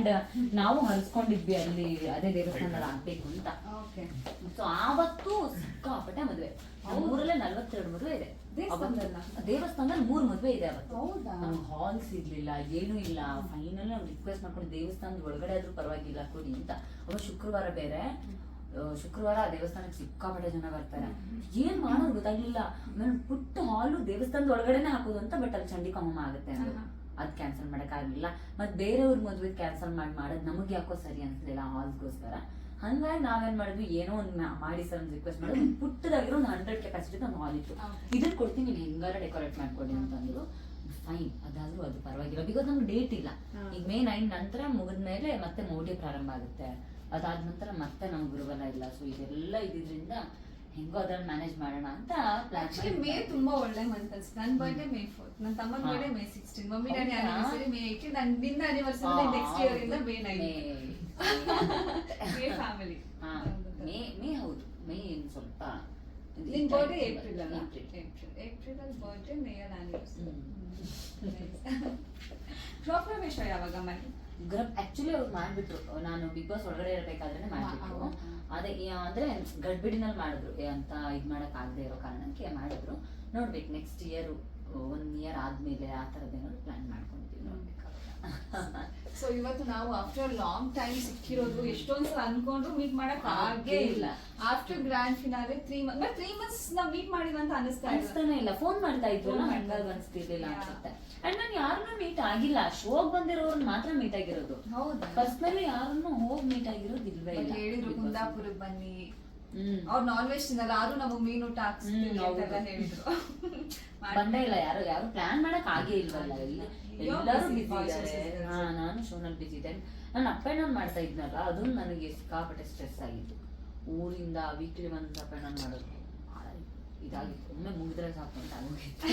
And ನಾವು ಹರಿಸ್ಕೊಂಡಿದ್ವಿ ಅಲ್ಲಿ ಅದೇ ದೇವಸ್ಥಾನದಲ್ಲಿ ಆಗ್ಬೇಕು ಅಂತ. ಸೊ ಆವತ್ತು ಸಿಕ್ಕಾಪಟ್ಟೆ ಮದುವೆ. ಊರಲ್ಲೇ ನಲ್ವತ್ತೆರಡು ಮದುವೆ ಇದೆ. ದೇವಸ್ಥಾನದಲ್ಲ? ಮೂರ್ ಮದುವೆ ಇದೆ ಅವತ್ತು. ಹಾಲ್ಸ್ ಇರ್ಲಿಲ್ಲ ಏನು ಇಲ್ಲ. ಫೈನಲ್ ನಾವು ರಿಕ್ವೆಸ್ಟ್ ಮಾಡ್ಕೊಂಡು ದೇವಸ್ಥಾನದ ಒಳಗಡೆ ಆದ್ರೂ ಪರವಾಗಿಲ್ಲ ಕೊಡಿ ಅಂತ. ಅವ ಶುಕ್ರವಾರ ಬೇರೆ. ಶುಕ್ರವಾರ ಆ ದೇವಸ್ಥಾನಕ್ಕೆ ಸಿಕ್ಕಾಪಟ್ಟೆ ಜನ ಬರ್ತಾರೆ. ಏನ್ ಮಾಡೋದು ಗೊತ್ತಾಗ್ಲಿಲ್ಲ. ಆಮೇಲೆ ಪುಟ್ಟ ಹಾಲು ದೇವಸ್ಥಾನದ ಒಳಗಡೆನೆ ಹಾಕೋದು ಅಂತ ಬಟ್ ಅಲ್ಲಿ ಚಂಡಿ ಕಮ್ಮ ಆಗುತ್ತೆ. ಅದ್ ಕ್ಯಾನ್ಸಲ್ ಮಾಡೋಕ್ಕಾಗಲಿಲ್ಲ. ಮತ್ತು ಮತ್ ಬೇರೆಯವ್ರ ಮದುವೆ ಕ್ಯಾನ್ಸಲ್ ಮಾಡಿ ಮಾಡೋದು ನಮಗೆ ಯಾಕೋ ಸರಿ ಅನ್ಸಲಿಲ್ಲ ಹಾಲ್ಸ್ಗೋಸ್ಕರ ಹಂಗಾಗಿ ನಾವೇನ್ ಮಾಡಿದ್ವಿ ಏನೋ ಒಂದು ಮಾಡಿ ಸರ್ ಒಂದು ರಿಕ್ವೆಸ್ಟ್ ಮಾಡಿದ್ವಿ. ಪುಟ್ಟದಾಗಿರೋ ಒಂದು ಹಂಡ್ರೆಡ್ ಕೆಪಾಸಿಟಿ ಒಂದು ಹಾಲ್ ಇತ್ತು. ಇದನ್ನ ಕೊಡ್ತೀನಿ ನೀವು ಹೆಂಗಾರ ಡೆಕೋರೇಟ್ ಮಾಡ್ಕೊಡಿ ಅಂತಂದ್ರು ಫೈನ್ ಅದಾದರೂ ಅದು ಪರವಾಗಿಲ್ಲ. ಬಿಕಾಸ್ ನಮ್ಗೆ ಡೇಟ್ ಇಲ್ಲ. ಈಗ ಮೇ ನೈನ್ ನಂತರ ಮುಗಿದ್ಮೇಲೆ ಮತ್ತೆ ಮೌಢ್ಯ ಪ್ರಾರಂಭ ಆಗುತ್ತೆ. ಅದಾದ ನಂತರ ಮತ್ತೆ ನಮ್ಗೆ ಗುರುಬಲ ಇಲ್ಲ. ಸೊ ಇದೆಲ್ಲ ಇದ್ದಿದ್ರಿಂದ ಹೆಂಗೋ ಅದ್ರಲ್ಲಿ ಮ್ಯಾನೇಜ್ ಮಾಡೋಣ ಅಂತ ಆಕ್ಚುಲಿ ಮೇ ತುಂಬಾ ಒಳ್ಳೆ ಮಂತ್ ಅನ್ಸುತ್ತೆ. ನನ್ನ ಬರ್ಡೇ ಮೇ ಫೋರ್ತ್ ನನ್ನ ತಮ್ಮನ. Birthday May sixteen mummy daddy? Anniversary May eighteen ನನ್ನ ನಿನ್ನ ಆನಿವರ್ಸರಿ ನೆಕ್ಸ್ಟ್ ಇಯರ್ ಇಂದ May nine May family May May ಹೌದು. ಮೇ ಏನು ಸ್ವಲ್ಪ ನಿನ್ ಬರ್ಡೇ ಏಪ್ರಿಲ್ ಅಲ್ಲ? ಏಪ್ರಿಲ್ ಏಪ್ರಿಲ್ ಅಲ್ಲಿ ಬರ್ಡೇ ಮೇ ಅಲ್ಲಿ ಆನಿವರ್ಸರಿ ಹ್ಮ್. ಗೃಹಪ್ರವೇಶ ಯಾವಾಗ ಮಾಡಿ ಗೃಹ ಆಕ್ಚುಲಿ ಅವ್ರು ಮಾಡ್ಬಿಟ್ರು. ನಾನು ಬಿಗ್ ಬಾಸ್ ಒಳಗಡೆ ಇರಬೇಕಾದ್ರೆ ಮಾಡ್ಬಿಟ್ರು. ಹಾ. ಅದೇ ಅಂದ್ರೆ ಗಡ್ಬಿಡಿನಲ್ಲಿ ಮಾಡಿದ್ರು. ಅಂತ ಇದ್ ಮಾಡಕ್ ಆಗದೆ ಇರೋ ಕಾರಣಕ್ಕೆ ಮಾಡಿದ್ರು. ನೋಡ್ಬೇಕು ನೆಕ್ಸ್ಟ್ ಇಯರ್ ಒನ್ ಇಯರ್ ಆದ್ಮೇಲೆ ಆ ತರದ್ ಏನಾದ್ರು ಪ್ಲಾನ್ ಮಾಡ್ಕೊಂಡಿದೀವಿ ನೋಡ್ಬೇಕು ಇವತ್ತು ನಾವು ಆಫ್ಟರ್ ಲಾಂಗ್ ಟೈಮ್ ಸಿಕ್ಕಿರೋದು ಎಷ್ಟೊಂದ್ ಸಲ ಅನ್ಕೊಂಡ್ರು ಮೀಟ್ ಮಾಡಕ್ ಆಗೇ ಇಲ್ಲ. After grand finale three month but three months ನಾವ್ ಮೀಟ್ ಮಾಡಿಲ್ಲ ಅಂತ ಅನಿಸ್ತಾ ಅನಿಸ್ತಾನೆ ಅನ್ಸ್ತಾನೆ ಇಲ್ಲ. ಫೋನ್ ಮಾಡ್ತಾ ಇದ್ರು ಹಂಗಾಗಿ ಅನಿಸ್ತಿರ್ಲಿಲ್ಲ. ಅನ್ಸುತ್ತೆ. ಅಂಡ್ ನಾನು ಯಾರನ್ನೂ ಮೀಟ್ ಆಗಿಲ್ಲ. ಶೋಗ್ ಬಂದಿರೋರ್ನ ಮಾತ್ರ ಮೀಟ್ ಆಗಿರೋದು. ಹೌದು? ಪರ್ಸ್ನಲಿ ಯಾರನ್ನೂ ಹೋಗಿ ಮೀಟ್ ಆಗಿರೋದು ಇಲ್ವೇ ಇಲ್ಲ. ಹೇಳಿದ್ರು ಕುಂದಾಪುರಕ್ಕೆ ಬನ್ನಿ. ಅವ್ರು ನಾನ್ ವೆಜ್ ತಿನ್ನಲ್ಲ. ಆದ್ರೂ ನಮಗ್ ಮೀನು ಊಟ ಅಂತೆಲ್ಲ ಹೇಳಿದ್ರು. ಬಂದೇ ಇಲ್ಲ ಯಾರು ಯಾರು ಪ್ಲಾನ್ ಮಾಡಕ್ ಆಗೇ ಇಲ್ವಲ್ಲ ಇಲ್ಲಿ? ಎಲ್ಲರೂ ಬಿಸಿ ಇದ್ದಾರೆ. ಹಾ, ನಾನು ಶೋನಲ್ಲಿ ಬಿಸಿ ಇದ್ದೇನೆ. ನಾನು ಅಪ್ ಮಾಡ್ತಾ ಇದ್ನಲ್ಲ ಅದು ನನಗೆ ಸಿಕ್ಕಾಪಟ್ಟೆ ಸ್ಟ್ರೆಸ್ ಆಗಿತ್ತು. ಊರಿಂದ ವೀಕ್ಲಿ ಒಂದ್ ಅಪ್ ನಾನು ಮಾಡೋದು ಇದಾಗಿತ್ತು. ಒಮ್ಮೆ ಮುಗಿದ್ರೆ ಸಾಕು ಅಂತ ಆಗೋಗಿತ್ತು